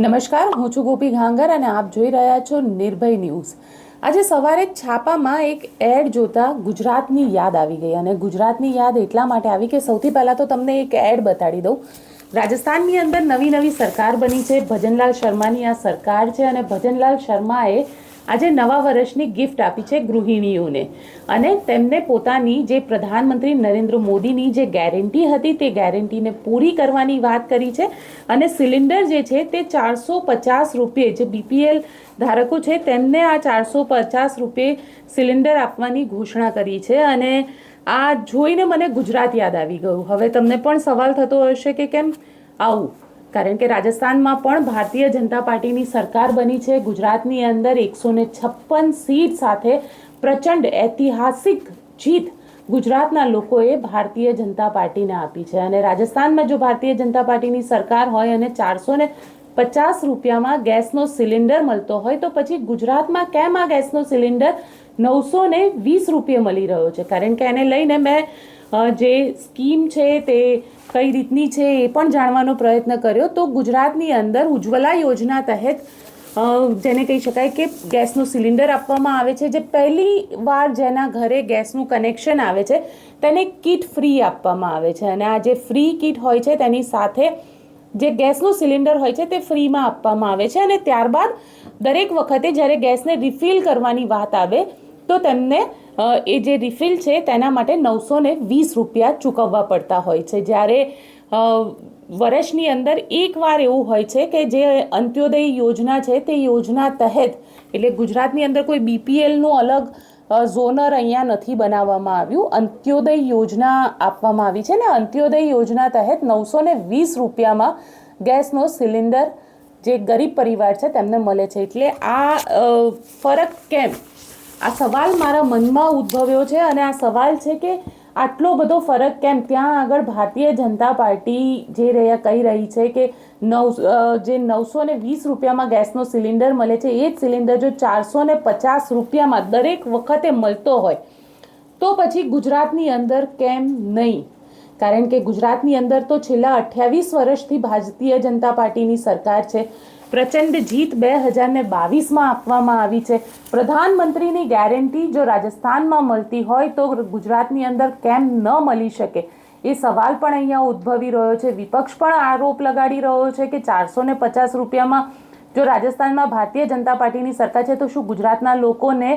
નમસ્કાર, હું છું ગોપી ઘાંગર અને આપ જોઈ રહ્યા છો નિર્ભય ન્યૂઝ. આજે સવારે છાપામાં એક એડ જોતા ગુજરાતની યાદ આવી ગઈ અને ગુજરાતની યાદ એટલા માટે આવી કે સૌથી પહેલાં તો તમને એક એડ બતાડી દઉં. રાજસ્થાનની અંદર નવી નવી સરકાર બની છે. ભજનલાલ શર્માની આ સરકાર છે અને ભજનલાલ શર્માએ આજે નવા વર્ષની ગિફ્ટ આપી છે ગૃહિણીઓને. અને તેમને પોતાની જે પ્રધાનમંત્રી નરેન્દ્ર મોદીની જે ગેરંટી હતી તે ગેરંટીને પૂરી કરવાની વાત કરી છે. અને સિલિન્ડર જે છે તે ચારસો પચાસ રૂપિયે જે બીપીએલ ધારકો છે તેમને આ ચારસો પચાસ રૂપિયે સિલિન્ડર આપવાની ઘોષણા કરી છે. અને આ જોઈને મને ગુજરાત યાદ આવી ગયું. હવે તમને પણ સવાલ થતો હશે કે કેમ? આવું. કારણ કે રાજસ્થાનમાં પણ ભારતીય જનતા પાર્ટીની સરકાર બની છે. ગુજરાતની અંદર એકસો ને છપ્પન સીટ સાથે પ્રચંડ ઐતિહાસિક જીત ગુજરાતના લોકોએ ભારતીય જનતા પાર્ટીને આપી છે. અને રાજસ્થાનમાં જો ભારતીય જનતા પાર્ટીની સરકાર હોય અને ચારસો ને પચાસ રૂપિયામાં ગેસનો સિલિન્ડર મળતો હોય, તો પછી ગુજરાતમાં કેમ આ ગેસનો સિલિન્ડર નવસો ને વીસ રૂપિયે મળી રહ્યો છે? કારણ કે એને લઈને મેં જે સ્કીમ છે તે કઈ રીતની છે એ પણ જાણવાનો પ્રયત્ન કર્યો. તો ગુજરાતની અંદર ઉજ્જવલા યોજના તહેત જેને કહી શકાય કે ગેસનું સિલિન્ડર આપવામાં આવે છે, જે પહેલી વાર જેના ઘરે ગેસનું કનેક્શન આવે છે, તેને કિટ ફ્રી આપવામાં આવે છે. અને આ જે ફ્રી કિટ હોય છે તેની સાથે જે ગેસનું સિલિન્ડર હોય છે તે ફ્રીમાં આપવામાં આવે છે. અને ત્યારબાદ દરેક વખતે જ્યારે ગેસને રિફિલ કરવાની વાત આવે તો તેમને એ જે રિફિલ છે તેના માટે નવસો ને વીસ રૂપિયા ચૂકવવા પડતા હોય છે. જ્યારે વર્ષની અંદર એકવાર એવું હોય છે કે જે અંત્યોદય યોજના છે તે યોજના તહેત, એટલે ગુજરાતની અંદર કોઈ બીપીએલનું અલગ ઝોનર અહીંયા નથી બનાવવામાં આવ્યું. અંત્યોદય યોજના આપવામાં આવી છે ને અંત્યોદય યોજના તહેત નવસો ને વીસ રૂપિયામાં ગેસનો સિલિન્ડર જે ગરીબ પરિવાર છે તેમને મળે છે. એટલે આ ફરક કેમ? આ સવાલ મારા મનમાં ઉદ્ભવ્યો છે અને આ સવાલ છે કે આટલો બધો ફરક કેમ? ત્યાં આગળ ભારતીય જનતા પાર્ટી જે રહ્યા, કહી રહી છે કે નવ જે નવસો ને વીસ રૂપિયામાં ગેસનો સિલિન્ડર મળે છે, એ જ સિલિન્ડર જો ચારસો ને પચાસ રૂપિયામાં દરેક વખતે મળતો હોય, તો પછી ગુજરાતની અંદર કેમ નહીં? કારણ કે ગુજરાતની અંદર તો છેલ્લા અઠ્યાવીસ વર્ષથી ભારતીય જનતા પાર્ટીની સરકાર છે. પ્રચંડ જીત બે હજારને બાવીસમાં આપવામાં આવી છે. પ્રધાનમંત્રીની ગેરંટી જો રાજસ્થાનમાં મળતી હોય તો ગુજરાતની અંદર કેમ ન મળી શકે? એ સવાલ પણ અહીંયા ઉદ્ભવી રહ્યો છે. વિપક્ષ પણ આરોપ લગાડી રહ્યો છે કે ચારસો ને પચાસ રૂપિયામાં જો રાજસ્થાનમાં ભારતીય જનતા પાર્ટીની સરકાર છે તો શું ગુજરાતના લોકોને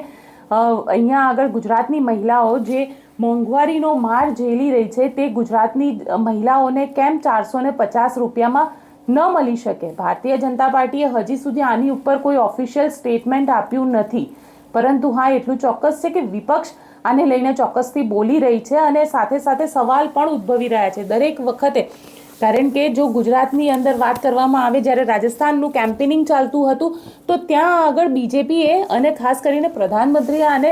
અહીંયા આગળ ગુજરાતની મહિલાઓ જે મોંઘવારીનો માર ઝેલી રહી છે, તે ગુજરાતની મહિલાઓને કેમ ચારસો ને પચાસ રૂપિયામાં ન મળી શકે? ભારતીય જનતા પાર્ટીએ હજી સુધી આની ઉપર કોઈ ઓફિશિયલ સ્ટેટમેન્ટ આપ્યું નથી. પરંતુ હા, એટલું ચોક્કસ છે કે વિપક્ષ આને લઈને ચોક્કસથી બોલી રહી છે અને સાથે સાથે સવાલ પણ ઉદ્ભવી રહ્યા છે. દરેક વખતે કારણ કે જો ગુજરાતની અંદર વાત કરવામાં આવે જ્યારે રાજસ્થાનનું કેમ્પેનિંગ ચાલતું હતું, તો ત્યાં આગળ બીજેપીએ અને ખાસ કરીને પ્રધાનમંત્રીએ આને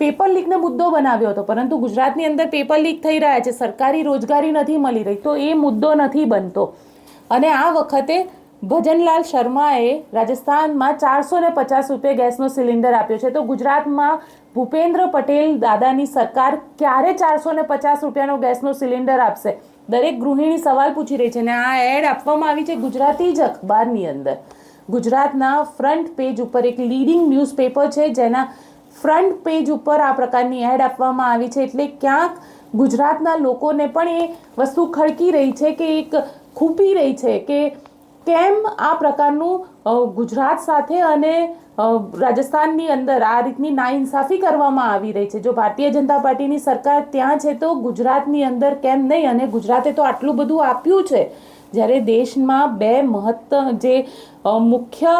પેપર લીકનો મુદ્દો બનાવ્યો હતો. પરંતુ ગુજરાતની અંદર પેપર લીક થઈ રહ્યા છે. સરકારી રોજગારી નથી મળી રહી, તો એ મુદ્દો નથી બનતો. અને આ વખતે ભજનલાલ શર્માએ રાજસ્થાનમાં ચારસો ને પચાસ રૂપિયા ગેસનો સિલિન્ડર આપ્યો છે. તો ગુજરાતમાં ભૂપેન્દ્ર પટેલ દાદાની સરકાર ક્યારે ચારસો ને પચાસ રૂપિયાનો ગેસનો સિલિન્ડર આપશે? દરેક ગૃહિણી સવાલ પૂછી રહી છે અને આ એડ આપવામાં આવી છે ગુજરાતી જ અખબારની અંદર. ગુજરાતના ફ્રન્ટ પેજ ઉપર એક લીડિંગ ન્યૂઝપેપર છે, જેના ફ્રન્ટ પેજ ઉપર આ પ્રકારની એડ આપવામાં આવી છે. એટલે ક્યાંક ગુજરાતના લોકોને પણ એ વસ્તુ ખડકી રહી છે કે એક ખૂપી રહી છે કે કેમ આ પ્રકારનું ગુજરાત સાથે અને રાજસ્થાનની અંદર આ રીતની નાઇન્સાફી કરવામાં આવી રહી છે? જો ભારતીય જનતા પાર્ટીની સરકાર ત્યાં છે તો ગુજરાતની અંદર કેમ નહીં? અને ગુજરાતે તો આટલું બધું આપ્યું છે. જ્યારે દેશમાં બે મહત્વ જે મુખ્ય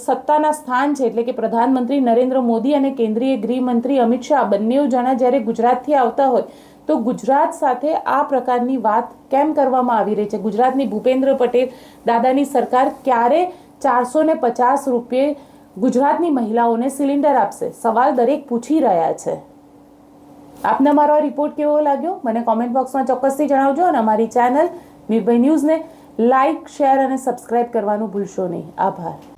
સત્તાના સ્થાન છે, એટલે કે પ્રધાનમંત્રી નરેન્દ્ર મોદી અને કેન્દ્રીય ગૃહમંત્રી અમિત શાહ બંને જણા જ્યારે ગુજરાતથી આવતા હોય તો ગુજરાત સાથે આ પ્રકારની વાત કેમ કરવામાં આવી રહી છે? ગુજરાતની ભૂપેન્દ્ર પટેલ દાદાની સરકાર ક્યારે ચારસો ને પચાસ રૂપિયે ગુજરાતની મહિલાઓને સિલિન્ડર આપશે? સવાલ દરેક પૂછી રહ્યા છે. આપને મારો રિપોર્ટ કેવો લાગ્યો? મને કોમેન્ટ બોક્સમાં ચોક્કસથી જણાવજો અને અમારી ચેનલ નિર્ભય ન્યૂઝને લાઇક શેર અને સબસ્ક્રાઇબ કરવાનું ભૂલશો નહીં. આભાર.